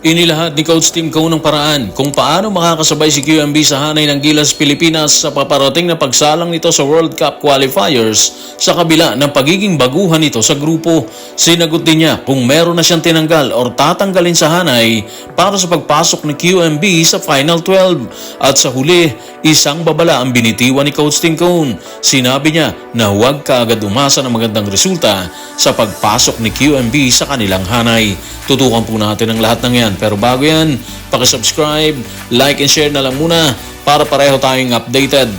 Inilahad ni Coach Tim Cone ng paraan kung paano makakasabay si QMB sa hanay ng Gilas Pilipinas sa paparating na pagsalang nito sa World Cup qualifiers sa kabila ng pagiging baguhan nito sa grupo. Sinagot din niya kung meron na siyang tinanggal or tatanggalin sa hanay para sa pagpasok ni QMB sa Final 12. At sa huli, isang babala ang binitiwan ni Coach Tim Cone. Sinabi niya na huwag kaagad umasa ng magandang resulta sa pagpasok ni QMB sa kanilang hanay. Tutukan po natin ang lahat ng yan. Pero bago yan, pakisubscribe, like and share na lang muna para pareho tayong updated.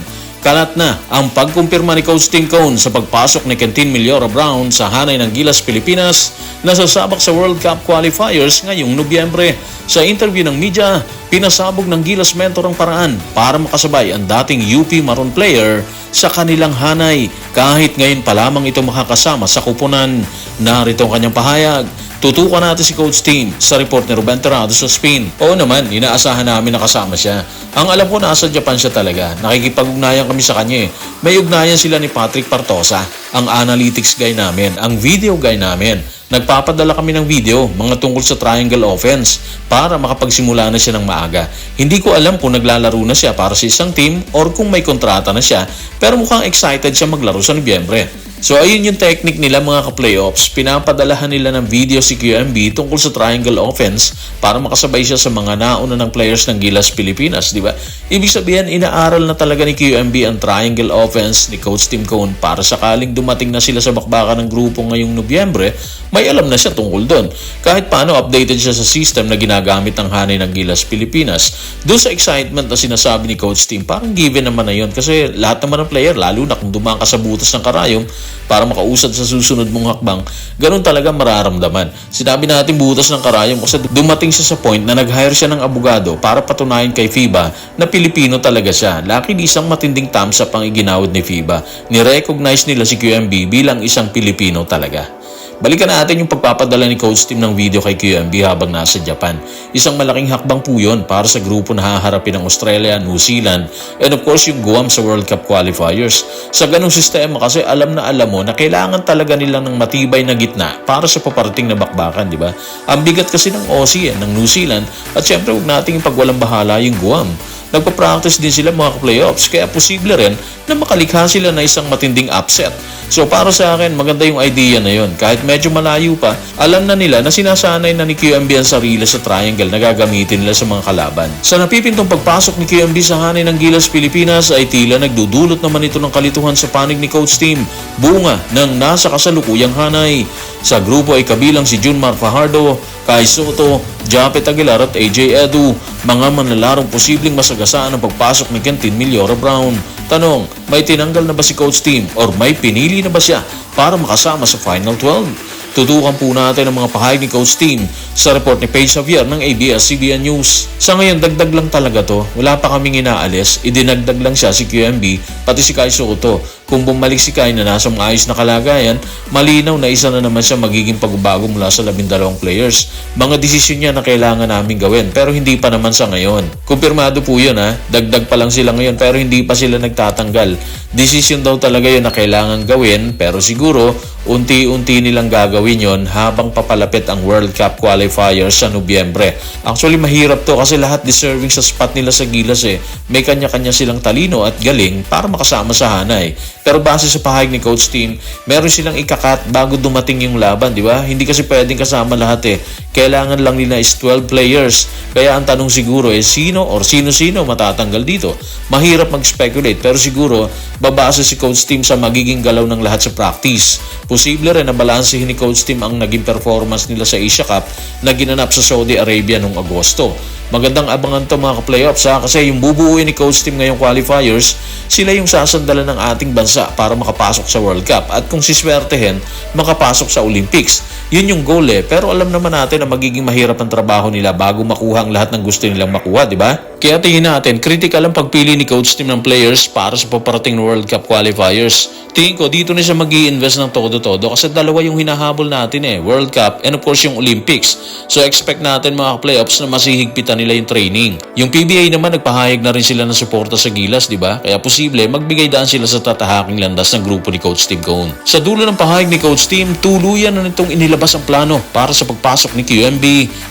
Kalat na ang pagkumpirma ni Coach Tim Cone sa pagpasok ni Quentin Miliora Brown sa hanay ng Gilas Pilipinas na sasabak sa World Cup qualifiers ngayong Nobyembre. Sa interview ng media, pinasabog ng Gilas mentor ang paraan para makasabay ang dating UP Maroon player sa kanilang hanay kahit ngayon pa lamang ito makakasama sa kupunan. Narito ang kanyang pahayag. Tutukan natin si Coach Team sa report ni Ruben Terrado sa spin. Oo naman, inaasahan namin na kasama siya. Ang alam ko nasa Japan siya talaga. Nakikipag-ugnayan kami sa kanya eh. May ugnayan sila ni Patrick Partosa, ang analytics guy namin, ang video guy namin. Nagpapadala kami ng video, mga tungkol sa triangle offense, para makapagsimula na siya ng maaga. Hindi ko alam kung naglalaro na siya para sa isang team or kung may kontrata na siya, pero mukhang excited siya maglaro sa Nobyembre. So ayun yung technique nila mga ka-playoffs. Pinapadalahan nila ng video si QMB tungkol sa triangle offense para makasabay siya sa mga nauna ng players ng Gilas Pilipinas, di ba? Ibig sabihin, inaaral na talaga ni QMB ang triangle offense ni Coach Tim Cone para sakaling dumating na sila sa bakbakan ng grupo ngayong Nobyembre, may alam na siya tungkol doon. Kahit paano updated siya sa system na ginagamit ng hanay ng Gilas Pilipinas. Doon sa excitement na sinasabi ni Coach Tim, parang given naman na yun kasi lahat naman ng player, lalo na kung dumaan ka sa butas ng karayom, para makausad sa susunod mong hakbang, ganun talaga mararamdaman. Sinabi natin butas ng karayom kasi dumating siya sa point na nag-hire siya ng abogado para patunayan kay FIBA na Pilipino talaga siya. Lucky isang matinding thumbs up ang iginawad ni FIBA. Ni-recognize nila si QMB bilang isang Pilipino talaga. Balikan natin yung pagpapadala ni Coach Tim ng video kay QMB habang nasa Japan. Isang malaking hakbang po yun para sa grupo na haharapin ng Australia, New Zealand, and of course yung Guam sa World Cup qualifiers. Sa ganong sistema kasi alam na alam mo na kailangan talaga nila ng matibay na gitna para sa paparating na bakbakan, di ba? Ang bigat kasi ng Aussie, eh, ng New Zealand, at syempre huwag nating pagwalang bahala yung Guam nagpa-practice din sila mga playoffs kaya posible rin na makalikha sila na isang matinding upset. So para sa akin, maganda yung idea na yon. Kahit medyo malayo pa, alam na nila na sinasanay na ni QMB ang sarili sa triangle na gagamitin nila sa mga kalaban. Sa napipintong pagpasok ni QMB sa hanay ng Gilas Pilipinas ay tila nagdudulot naman ito ng kalituhan sa panig ni Coach Team, bunga ng nasa kasalukuyang hanay. Sa grupo ay kabilang si Junmar Fajardo, Kai Soto, Japet Aguilar at AJ Edu, mga manlalarong posibleng masagasaan ang pagpasok ni Quentin Miliora Brown. Tanong, may tinanggal na ba si Coach Team or may pinili na ba siya para makasama sa Final 12? Tutukan po natin ang mga pahayag ni Coach Team sa report ni Paige Xavier ng ABS-CBN News. Sa ngayon, dagdag lang talaga to. Wala pa kaming inaalis. Idinagdag lang siya si QMB, pati si Kai Soto. Kung bumalik si Kai na nasa maayos na kalagayan, malinaw na isa na naman siya magiging pagbabago mula sa labindalawang players. Mga desisyon niya na kailangan namin gawin, pero hindi pa naman sa ngayon. Kumpirmado po yun ha, dagdag pa lang sila ngayon pero hindi pa sila nagtatanggal. Desisyon daw talaga yun na kailangan gawin, pero siguro unti-unti nilang gagawin yon habang papalapit ang World Cup qualifiers sa Nobyembre. Actually, mahirap to kasi lahat deserving sa spot nila sa Gilas eh. May kanya-kanya silang talino at galing para makasama sa hanay. Pero base sa pahayag ni Coach Team, meron silang ikakat bago dumating yung laban, di ba? Hindi kasi pwedeng kasama lahat eh. Kailangan lang nila is 12 players. Kaya ang tanong siguro eh, sino or sino-sino matatanggal dito? Mahirap mag-speculate pero siguro babase si Coach Team sa magiging galaw ng lahat sa practice. Posible rin na balansehin ni Coach Team ang naging performance nila sa Asia Cup na ginanap sa Saudi Arabia noong Agosto. Magandang abangan to mga playoffs ha kasi yung bubuuin ni Coach Team ngayong qualifiers, sila yung sasandalan ng ating bansa para makapasok sa World Cup at kung siswertehin, makapasok sa Olympics. Yun yung goal eh. Pero alam naman natin na magiging mahirap ang trabaho nila bago makuha ang lahat ng gusto nilang makuha, di ba? Kaya tingin natin, critical ang pagpili ni coach team ng players para sa paparating na World Cup qualifiers. Tingin ko, dito na siya mag invest ng todo-todo kasi dalawa yung hinahabol natin eh, World Cup and of course yung Olympics. So expect natin mga playoffs na masihigpitan kanila yung training. Yung PBA naman nagpahayag na rin sila ng suporta sa Gilas, di ba? Kaya posible magbigay daan sila sa tatahaking landas ng grupo ni Coach Tim Cone. Sa dulo ng pahayag ni Coach Tim, tuluyan na nitong inilabas ang plano para sa pagpasok ni QMB.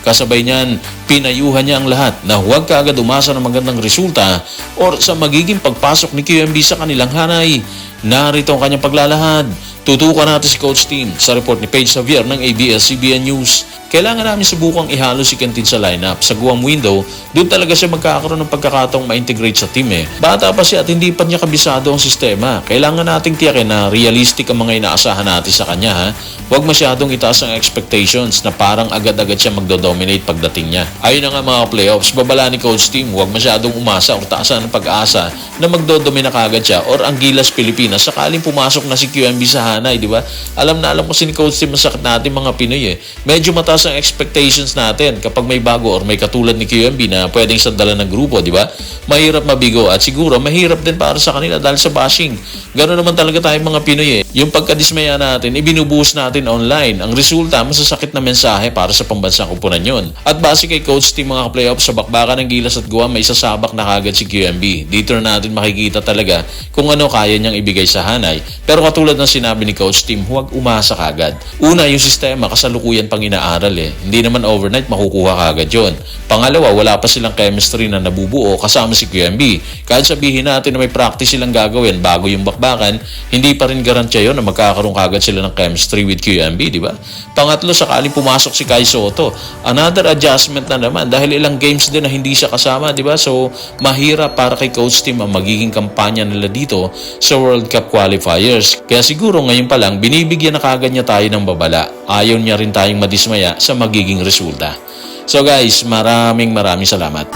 Kasabay niyan, pinayuhan niya ang lahat na huwag kaagad umasa ng magandang resulta or sa magiging pagpasok ni QMB sa kanilang hanay. Narito ang kanyang paglalahad. Tutukan natin si Coach Tim sa report ni Paige Xavier ng ABS-CBN News. Kailangan namin subukang ihalo si Quintin sa lineup. Sa Guam window, doon talaga siya magkakaroon ng pagkakataong ma-integrate sa team eh. Bata pa siya at hindi pa niya kabisado ang sistema. Kailangan nating tiyakin na realistic ang mga inaasahan natin sa kanya ha. Huwag masyadong itaas ang expectations na parang agad-agad siya magdo-dominate pagdating niya. Ayun na nga mga playoffs, babala ni Coach Tim, huwag masyadong umasa o taasan ng pag-asa na magdodomina kagad siya or ang Gilas Pilipinas sakaling pumasok na si QMB sa hanay, di ba? Alam na alam ko si ni Coach Tim masakit natin mga Pinoy eh. Medyo mataas ang expectations natin kapag may bago or may katulad ni QMB na pwedeng sandalan ng grupo, di ba? Mahirap mabigo at siguro mahirap din para sa kanila dahil sa bashing. Ganoon naman talaga tayong mga Pinoy eh. Yung pagkadismaya natin, ibinubuhos natin online. Ang resulta, masasakit na mensahe para sa pambansang kupunan yon. At base kay Coach Tim mga playoffs sa bakbakan ng Gilas at Guam, may sasabak na kagad si QMB. Dito na natin makikita talaga kung ano kaya niyang ibigay sa hanay. Pero katulad ng sinabi ni Coach Tim, huwag umasa kagad. Una, yung sistema kasalukuyan pang inaaral eh. Hindi naman overnight makukuha kagad yon. Pangalawa, wala pa silang chemistry na nabubuo kasama si QMB. Kahit sabihin natin na may practice silang gagawin bago yung bakbakan, hindi pa rin garantiya yon na magkakaroon kagad sila ng chemistry with QMB, di ba? Pangatlo, sakaling pumasok si Kai Soto, another adjustment na naman dahil ilang games din na hindi siya kasama, di ba? So, mahirap para kay coach team ang magiging kampanya nila dito sa World Cup qualifiers. Kaya siguro ngayon pa lang, binibigyan na kagad niya tayo ng babala. Ayaw niya rin tayong madismaya sa magiging resulta. So guys, maraming maraming salamat.